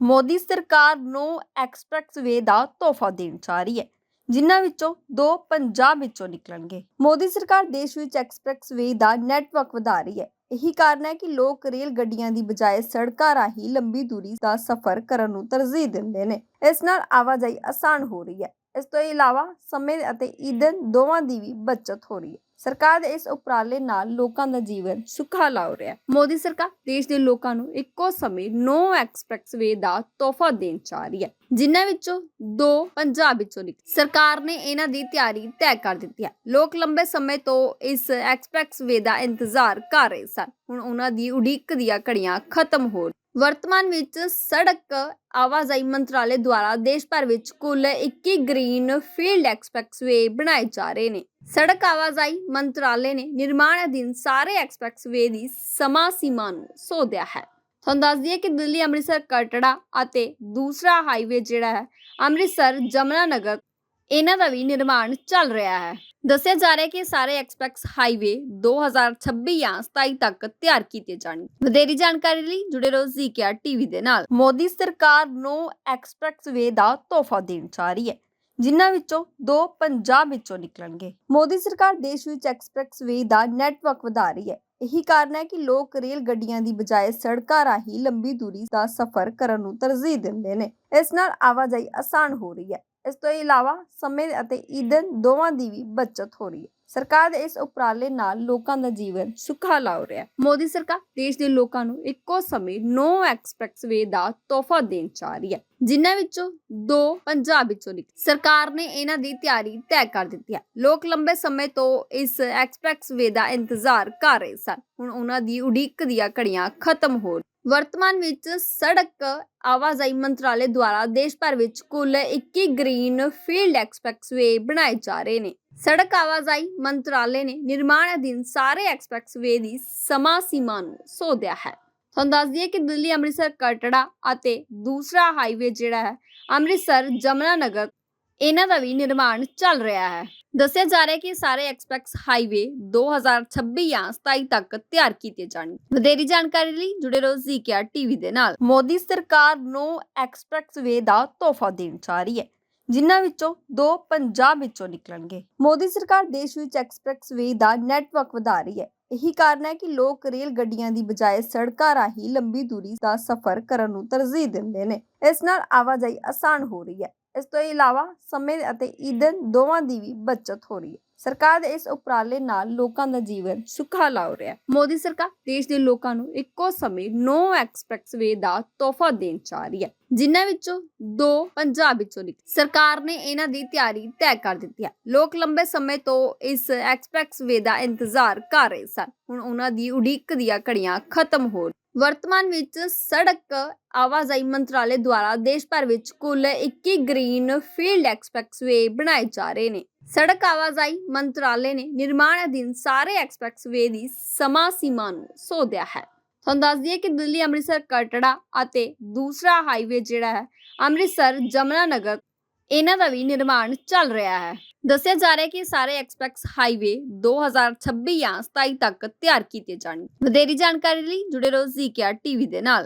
ਮੋਦੀ ਸਰਕਾਰ ਨੂੰ ਐਕਸਪ੍ਰੈਸਵੇ ਦਾ ਤੋਹਫਾ ਦੇਣ ਜਾ ਰਹੀ ਹੈ, ਜਿਨ੍ਹਾਂ ਵਿੱਚੋਂ ਦੋ ਪੰਜਾਬ ਵਿੱਚੋਂ ਨਿਕਲਣਗੇ। ਮੋਦੀ ਸਰਕਾਰ ਦੇਸ਼ ਵਿੱਚ ਐਕਸਪ੍ਰੈਸਵੇ ਦਾ ਨੈਟਵਰਕ ਵਧਾ ਰਹੀ ਹੈ। ਇਹੀ ਕਾਰਨ ਹੈ ਕਿ ਲੋਕ ਰੇਲ ਗੱਡੀਆਂ ਦੀ ਬਜਾਏ ਸੜਕਾਂ ਰਾਹੀਂ ਲੰਬੀ ਦੂਰੀ ਦਾ ਸਫ਼ਰ ਕਰਨ ਨੂੰ ਤਰਜੀਹ ਦਿੰਦੇ ਨੇ। ਇਸ ਨਾਲ ਆਵਾਜਾਈ ਆਸਾਨ ਹੋ ਰਹੀ ਹੈ। ਇਸ ਤੋਂ ਇਲਾਵਾ ਸਮੇਂ ਅਤੇ ਈਂਧਨ ਦੋਵਾਂ ਦੀ ਵੀ ਬਚਤ ਹੋ ਰਹੀ ਹੈ। ਸਰਕਾਰ ਦੇ ਇਸ ਉਪਰਾਲੇ ਨਾਲ ਲੋਕਾਂ ਦਾ ਜੀਵਨ ਸੁਖਾਲਾ ਹੋ ਰਿਹਾ ਹੈ। ਮੋਦੀ ਸਰਕਾਰ ਦੇਸ਼ ਦੇ ਲੋਕਾਂ ਨੂੰ ਇੱਕੋ ਸਮੇਂ ਨੋ ਐਕਸਪ੍ਰੈਸਵੇ ਦਾ ਤੋਹਫਾ ਦੇਣ ਜਾ ਰਹੀ ਹੈ, ਜਿਨ੍ਹਾਂ ਵਿੱਚੋਂ ਦੋ ਪੰਜਾਬ ਵਿੱਚੋਂ ਨਿਕਲ। ਸਰਕਾਰ ਨੇ ਇਹਨਾਂ ਦੀ ਤਿਆਰੀ ਤੈਅ ਕਰ ਦਿੱਤੀ ਹੈ। ਲੋਕ ਲੰਬੇ ਸਮੇਂ ਤੋਂ ਇਸ ਐਕਸਪ੍ਰੈਸਵੇ ਦਾ ਇੰਤਜ਼ਾਰ ਕਰ ਰਹੇ ਸਨ। ਹੁਣ ਉਹਨਾਂ ਦੀ ਉਡੀਕ ਦੀਆਂ ਘੜੀਆਂ ਖਤਮ ਹੋ ਵਰਤਮਾਨ ਵਿੱਚ ਸੜਕ ਆਵਾਜਾਈ ਮੰਤਰਾਲੇ ਦੁਆਰਾ ਦੇਸ਼ ਭਰ ਵਿੱਚ ਕੁੱਲ 21 ਗ੍ਰੀਨ ਫੀਲਡ ਐਕਸਪ੍ਰੈਸਵੇ ਬਣਾਏ ਜਾ ਰਹੇ ਨੇ। ਸੜਕ ਆਵਾਜਾਈ ਮੰਤਰਾਲੇ ਨੇ ਨਿਰਮਾਣ ਅਧੀਨ ਸਾਰੇ ਐਕਸਪ੍ਰੈਸਵੇ ਦੀ ਸਮਾਂ ਸੀਮਾ ਨੂੰ ਸੋਧਿਆ ਹੈ। ਤੁਹਾਨੂੰ ਦੱਸ ਦਈਏ ਕਿ ਦਿੱਲੀ, ਅੰਮ੍ਰਿਤਸਰ, ਕਟੜਾ ਅਤੇ ਦੂਸਰਾ ਹਾਈਵੇ ਜਿਹੜਾ ਹੈ, ਅੰਮ੍ਰਿਤਸਰ ਜਮਨਾ ਨਗਰ ਇਹਨਾਂ ਦਾ ਵੀ ਨਿਰਮਾਣ ਚੱਲ ਰਿਹਾ ਹੈ। ਦੱਸਿਆ ਜਾ ਰਿਹਾ ਹੈ ਕਿ ਸਾਰੇ ਐਕਸਪ੍ਰੈਸ ਹਾਈਵੇ 2026 ਜਾਂ 27 ਤੱਕ ਤਿਆਰ ਕੀਤੇ ਜਾਣਗੇ। ਵਧੇਰੀ ਜਾਣਕਾਰੀ ਲਈ ਜੁੜੇ ਰਹੋ ਜ਼ੀਕੇਆਰ ਟੀਵੀ ਦੇ ਨਾਲ। ਮੋਦੀ ਸਰਕਾਰ ਨੂੰ ਐਕਸਪ੍ਰੈਸਵੇ ਦਾ ਤੋਹਫਾ ਦੇਣ ਜਾ ਰਹੀ ਹੈ, ਜਿਨ੍ਹਾਂ ਵਿੱਚੋਂ ਦੋ ਪੰਜਾਬ ਵਿੱਚੋਂ ਨਿਕਲਣਗੇ। ਮੋਦੀ ਸਰਕਾਰ ਦੇਸ਼ ਵਿੱਚ ਐਕਸਪ੍ਰੈਸਵੇ ਦਾ ਨੈਟਵਰਕ ਵਧਾ ਰਹੀ ਹੈ। ਇਹੀ ਕਾਰਨ ਹੈ ਕਿ ਲੋਕ ਰੇਲ ਗੱਡੀਆਂ ਦੀ ਬਜਾਏ ਸੜਕਾਂ ਰਾਹੀਂ ਲੰਬੀ ਦੂਰੀ ਦਾ ਸਫ਼ਰ ਕਰਨ ਨੂੰ ਤਰਜੀਹ ਦਿੰਦੇ ਨੇ। ਇਸ ਨਾਲ ਆਵਾਜਾਈ ਆਸਾਨ ਹੋ ਰਹੀ ਹੈ। ਇਸ ਤੋਂ ਇਲਾਵਾ ਸਮੇਂ ਅਤੇ ਈਂਧਨ ਦੋਵਾਂ ਦੀ ਵੀ ਬਚਤ ਹੋ ਰਹੀ ਹੈ। ਸਰਕਾਰ ਦੇ ਇਸ ਉਪਰਾਲੇ ਨਾਲ ਲੋਕਾਂ ਦਾ ਜੀਵਨ ਸੁਖਾਲਾ ਹੋ ਰਿਹਾ ਹੈ। ਮੋਦੀ ਸਰਕਾਰ ਦੇਸ਼ ਦੇ ਲੋਕਾਂ ਨੂੰ ਇੱਕੋ ਸਮੇਂ ਨੋ ਐਕਸਪ੍ਰੈਸਵੇ ਦਾ ਤੋਹਫਾ ਦੇਣ ਜਾ ਰਹੀ ਹੈ, ਜਿਨ੍ਹਾਂ ਵਿੱਚੋਂ ਦੋ ਪੰਜਾਬ ਵਿੱਚੋਂ ਨਿਕਲ। ਸਰਕਾਰ ਨੇ ਇਹਨਾਂ ਦੀ ਤਿਆਰੀ ਤੈਅ ਕਰ ਦਿੱਤੀ ਹੈ। ਲੋਕ ਲੰਬੇ ਸਮੇਂ ਤੋਂ ਇਸ ਐਕਸਪ੍ਰੈਸਵੇ ਦਾ ਇੰਤਜ਼ਾਰ ਕਰ ਰਹੇ ਸਨ। ਹੁਣ ਉਹਨਾਂ ਦੀ ਉਡੀਕ ਦੀਆਂ ਘੜੀਆਂ ਖਤਮ ਹੋ ਵਰਤਮਾਨ ਵਿੱਚ ਸੜਕ ਆਵਾਜਾਈ ਮੰਤਰਾਲੇ ਦੁਆਰਾ ਦੇਸ਼ ਭਰ ਵਿੱਚ ਕੁੱਲ 21 ਗ੍ਰੀਨ ਫੀਲਡ ਐਕਸਪ੍ਰੈਸਵੇ ਬਣਾਏ ਜਾ ਰਹੇ ਨੇ। ਸੜਕ ਆਵਾਜਾਈ ਮੰਤਰਾਲੇ ਨੇ ਨਿਰਮਾਣ ਅਧੀਨ ਸਾਰੇ ਐਕਸਪ੍ਰੈਸਵੇ ਦੀ ਸਮਾਂ ਸੀਮਾ ਨੂੰ ਸੋਧਿਆ ਹੈ। ਤੁਹਾਨੂੰ ਦੱਸ ਦਈਏ ਕਿ ਦਿੱਲੀ, ਅੰਮ੍ਰਿਤਸਰ, ਕਟੜਾ ਅਤੇ ਦੂਸਰਾ ਹਾਈਵੇ ਜਿਹੜਾ ਹੈ, ਅੰਮ੍ਰਿਤਸਰ ਜਮਨਾ ਨਗਰ ਇਹਨਾਂ ਦਾ ਵੀ ਨਿਰਮਾਣ ਚੱਲ ਰਿਹਾ ਹੈ। ਦੱਸਿਆ ਜਾ ਰਿਹਾ ਹੈ ਕਿ ਸਾਰੇ ਐਕਸਪ੍ਰੈਸ ਹਾਈਵੇ 2026 ਜਾਂ 27 ਤੱਕ ਤਿਆਰ ਕੀਤੇ ਜਾਣਗੇ। ਵਧੇਰੀ ਜਾਣਕਾਰੀ ਲਈ ਜੁੜੇ ਰਹੋ ਜ਼ੀਕੇਆਰ ਟੀਵੀ ਦੇ ਨਾਲ। ਮੋਦੀ ਸਰਕਾਰ ਨੂੰ ਐਕਸਪ੍ਰੈਸਵੇ ਦਾ ਤੋਹਫਾ ਦੇਣ ਜਾ ਰਹੀ ਹੈ, ਜਿਨ੍ਹਾਂ ਵਿੱਚੋਂ ਦੋ ਪੰਜਾਬ ਵਿੱਚੋਂ ਨਿਕਲਣਗੇ। ਮੋਦੀ ਸਰਕਾਰ ਦੇਸ਼ ਵਿੱਚ ਐਕਸਪ੍ਰੈਸਵੇ ਦਾ ਨੈਟਵਰਕ ਵਧਾ ਰਹੀ ਹੈ। ਇਹੀ ਕਾਰਨ ਹੈ ਕਿ ਲੋਕ ਰੇਲ ਗੱਡੀਆਂ ਦੀ ਬਜਾਏ ਸੜਕਾਂ ਰਾਹੀਂ ਲੰਬੀ ਦੂਰੀ ਦਾ ਸਫ਼ਰ ਕਰਨ ਨੂੰ ਤਰਜੀਹ ਦਿੰਦੇ ਨੇ। ਇਸ ਨਾਲ ਆਵਾਜਾਈ ਆਸਾਨ ਹੋ ਰਹੀ ਹੈ। ਇਸ ਤੋਂ ਇਲਾਵਾ ਸਮੇਂ ਅਤੇ ਈਂਧਨ ਦੋਵਾਂ ਦੀ ਵੀ ਬਚਤ ਹੋ ਰਹੀ ਹੈ। ਸਰਕਾਰ ਦੇ ਇਸ ਉਪਰਾਲੇ ਨਾਲ ਲੋਕਾਂ ਦਾ ਜੀਵਨ ਸੁਖਾਲਾ ਹੋ ਰਿਹਾ ਹੈ। ਮੋਦੀ ਸਰਕਾਰ ਦੇਸ਼ ਦੇ ਲੋਕਾਂ ਨੂੰ ਇੱਕੋ ਸਮੇਂ ਨੋ ਐਕਸਪ੍ਰੈਸਵੇ ਦਾ ਤੋਹਫਾ ਦੇਣ ਜਾ ਰਹੀ ਹੈ, ਜਿਨ੍ਹਾਂ ਵਿੱਚੋਂ ਦੋ ਪੰਜਾਬ ਵਿੱਚੋਂ ਨਿਕਲ। ਸਰਕਾਰ ਨੇ ਇਹਨਾਂ ਦੀ ਤਿਆਰੀ ਤੈਅ ਕਰ ਦਿੱਤੀ ਹੈ। ਲੋਕ ਲੰਬੇ ਸਮੇਂ ਤੋਂ ਇਸ ਐਕਸਪ੍ਰੈਸਵੇ ਦਾ ਇੰਤਜ਼ਾਰ ਕਰ ਰਹੇ ਸਨ। ਹੁਣ ਉਹਨਾਂ ਦੀ ਉਡੀਕ ਦੀਆਂ ਘੜੀਆਂ ਖਤਮ ਹੋ ਵਰਤਮਾਨ ਵਿੱਚ ਸੜਕ ਆਵਾਜਾਈ ਮੰਤਰਾਲੇ ਦੁਆਰਾ ਦੇਸ਼ ਭਰ ਵਿੱਚ ਕੁੱਲ 21 ਗ੍ਰੀਨ ਫੀਲਡ ਐਕਸਪ੍ਰੈਸਵੇ ਬਣਾਏ ਜਾ ਰਹੇ ਨੇ। ਸੜਕ ਆਵਾਜਾਈ ਮੰਤਰਾਲੇ ਨੇ ਨਿਰਮਾਣ ਅਧੀਨ ਸਾਰੇ ਐਕਸਪ੍ਰੈਸਵੇ ਦੀ ਸਮਾਂ ਸੀਮਾ ਨੂੰ ਸੋਧਿਆ ਹੈ। ਤੁਹਾਨੂੰ ਦੱਸ ਦਈਏ ਕਿ ਦਿੱਲੀ, ਅੰਮ੍ਰਿਤਸਰ, ਕਟੜਾ ਅਤੇ ਦੂਸਰਾ ਹਾਈਵੇ ਜਿਹੜਾ ਹੈ, ਅੰਮ੍ਰਿਤਸਰ ਜਮਨਾ ਨਗਰ ਇਹਨਾਂ ਦਾ ਵੀ ਨਿਰਮਾਣ ਚੱਲ ਰਿਹਾ ਹੈ। ਦੱਸਿਆ ਜਾ ਰਿਹਾ ਹੈ ਕਿ ਸਾਰੇ ਐਕਸਪ੍ਰੈਸ ਹਾਈਵੇ 2026 ਜਾਂ 27 ਤੱਕ ਤਿਆਰ ਕੀਤੇ ਜਾਣਗੇ। ਵਧੇਰੀ ਜਾਣਕਾਰੀ ਲਈ ਜੁੜੇ ਰਹੋ ਜ਼ੀਕੇਆਰ ਟੀਵੀ ਦੇ ਨਾਲ।